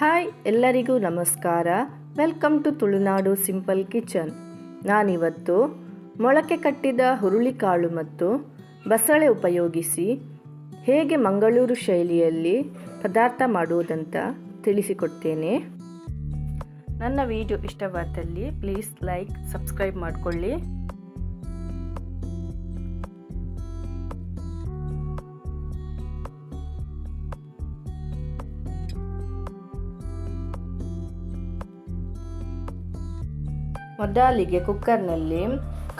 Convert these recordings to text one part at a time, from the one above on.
Hi ಎಲ್ಲರಿಗೂ ನಮಸ್ಕಾರ. Welcome to Tulunadu simple kitchen. ನಾನಿವತ್ತು ಮೊಳಕೆ ಕಟ್ಟಿದ ಹುರುಳಿಕಾಳು ಮತ್ತು ಬಸಳೆ ಉಪಯೋಗಿಸಿ ಹೇಗೆ ಮಂಗಳೂರು ಶೈಲಿಯಲ್ಲಿ ಪದಾರ್ಥ ಮಾಡುವುದಂತ ತಿಳಿಸಿಕೊಡ್ತೇನೆ. ನನ್ನ ವಿಡಿಯೋ ಇಷ್ಟವಾದಲ್ಲಿ ಪ್ಲೀಸ್ ಲೈಕ್, ಸಬ್ಸ್ಕ್ರೈಬ್ ಮಾಡಿಕೊಳ್ಳಿ. ಮೊದಲಿಗೆ ಕುಕ್ಕರ್ನಲ್ಲಿ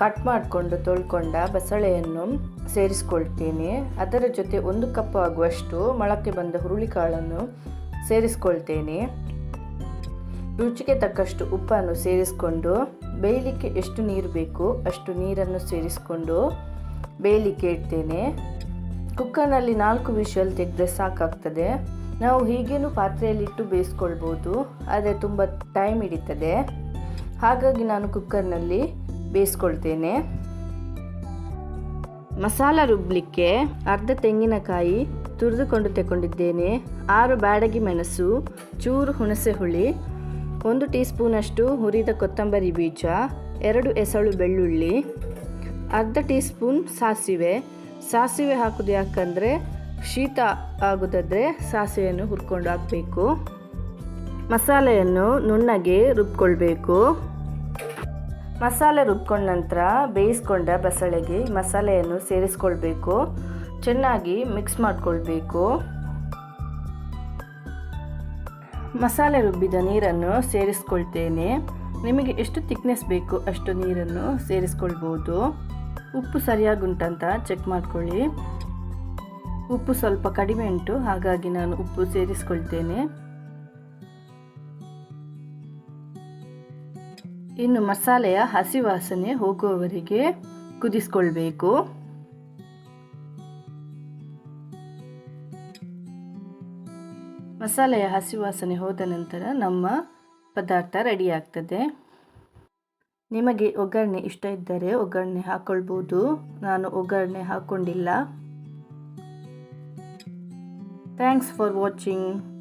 ಕಟ್ ಮಾಡಿಕೊಂಡು ತೊಳ್ಕೊಂಡ ಬಸಳೆಯನ್ನು ಸೇರಿಸ್ಕೊಳ್ತೀನಿ. ಅದರ ಜೊತೆ ಒಂದು ಕಪ್ ಆಗುವಷ್ಟು ಮೊಳಕೆ ಬಂದ ಹುರುಳಿಕಾಳನ್ನು ಸೇರಿಸ್ಕೊಳ್ತೇನೆ. ರುಚಿಗೆ ತಕ್ಕಷ್ಟು ಉಪ್ಪನ್ನು ಸೇರಿಸ್ಕೊಂಡು ಬೇಯಲಿಕ್ಕೆ ಎಷ್ಟು ನೀರು ಬೇಕು ಅಷ್ಟು ನೀರನ್ನು ಸೇರಿಸ್ಕೊಂಡು ಬೇಯಲಿಕ್ಕೆ ಇಡ್ತೇನೆ. ಕುಕ್ಕರ್ನಲ್ಲಿ ನಾಲ್ಕು ವಿಷಲ್ ತೆಗೆದ್ರೆ ಸಾಕಾಗ್ತದೆ. ನಾವು ಹೀಗೇನು ಪಾತ್ರೆಯಲ್ಲಿಟ್ಟು ಬೇಯಿಸ್ಕೊಳ್ಬೋದು, ಆದರೆ ತುಂಬ ಟೈಮ್ ಹಿಡಿತದೆ. ಹಾಗಾಗಿ ನಾನು ಕುಕ್ಕರ್ನಲ್ಲಿ ಬೇಯಿಸ್ಕೊಳ್ತೇನೆ. ಮಸಾಲ ರುಬ್ಬಲಿಕ್ಕೆ ಅರ್ಧ ತೆಂಗಿನಕಾಯಿ ತುರಿದುಕೊಂಡು ತಗೊಂಡಿದ್ದೇನೆ ಆರು ಬ್ಯಾಡಗಿ ಮೆಣಸು, ಚೂರು ಹುಣಸೆ ಹುಳಿ, ಒಂದು ಟೀ ಸ್ಪೂನಷ್ಟು ಹುರಿದ ಕೊತ್ತಂಬರಿ ಬೀಜ, ಎರಡು ಎಸಳು ಬೆಳ್ಳುಳ್ಳಿ, ಅರ್ಧ ಟೀ ಸ್ಪೂನ್ ಸಾಸಿವೆ. ಸಾಸಿವೆ ಹಾಕೋದು ಯಾಕಂದರೆ ಶೀತ ಆಗೋದಾದರೆ ಸಾಸಿವೆಯನ್ನು ಹುರ್ಕೊಂಡು ಹಾಕಬೇಕು. ಮಸಾಲೆಯನ್ನು ನುಣ್ಣಗೆ ರುಬ್ಕೊಳ್ಬೇಕು. ಮಸಾಲೆ ರುಬ್ಕೊಂಡ ನಂತರ ಬೇಯಿಸ್ಕೊಂಡ ಬಸಳೆಗೆ ಮಸಾಲೆಯನ್ನು ಸೇರಿಸ್ಕೊಳ್ಬೇಕು. ಚೆನ್ನಾಗಿ ಮಿಕ್ಸ್ ಮಾಡಿಕೊಳ್ಬೇಕು. ಮಸಾಲೆ ರುಬ್ಬಿದ ನೀರನ್ನು ಸೇರಿಸ್ಕೊಳ್ತೇನೆ. ನಿಮಗೆ ಎಷ್ಟು ತಿಕ್ನೆಸ್ ಬೇಕು ಅಷ್ಟು ನೀರನ್ನು ಸೇರಿಸ್ಕೊಳ್ಬೋದು. ಉಪ್ಪು ಸರಿಯಾಗಿ ಉಂಟಂತ ಚೆಕ್ ಮಾಡ್ಕೊಳ್ಳಿ. ಉಪ್ಪು ಸ್ವಲ್ಪ ಕಡಿಮೆ ಉಂಟು, ಹಾಗಾಗಿ ನಾನು ಉಪ್ಪು ಸೇರಿಸ್ಕೊಳ್ತೇನೆ. ಇನ್ನು ಮಸಾಲೆಯ ಹಸಿ ವಾಸನೆ ಹೋಗುವವರೆಗೆ ಕುದಿಸ್ಕೊಳ್ಬೇಕು. ಮಸಾಲೆಯ ಹಸಿ ವಾಸನೆ ಹೋದ ನಂತರ ನಮ್ಮ ಪದಾರ್ಥ ರೆಡಿ ಆಗ್ತದೆ ನಿಮಗೆ ಒಗ್ಗರಣೆ ಇಷ್ಟ ಇದ್ದರೆ ಒಗ್ಗರಣೆ ಹಾಕ್ಕೊಳ್ಬೋದು ನಾನು ಒಗ್ಗರಣೆ ಹಾಕ್ಕೊಂಡಿಲ್ಲ ಥ್ಯಾಂಕ್ಸ್ ಫಾರ್ ವಾಚಿಂಗ್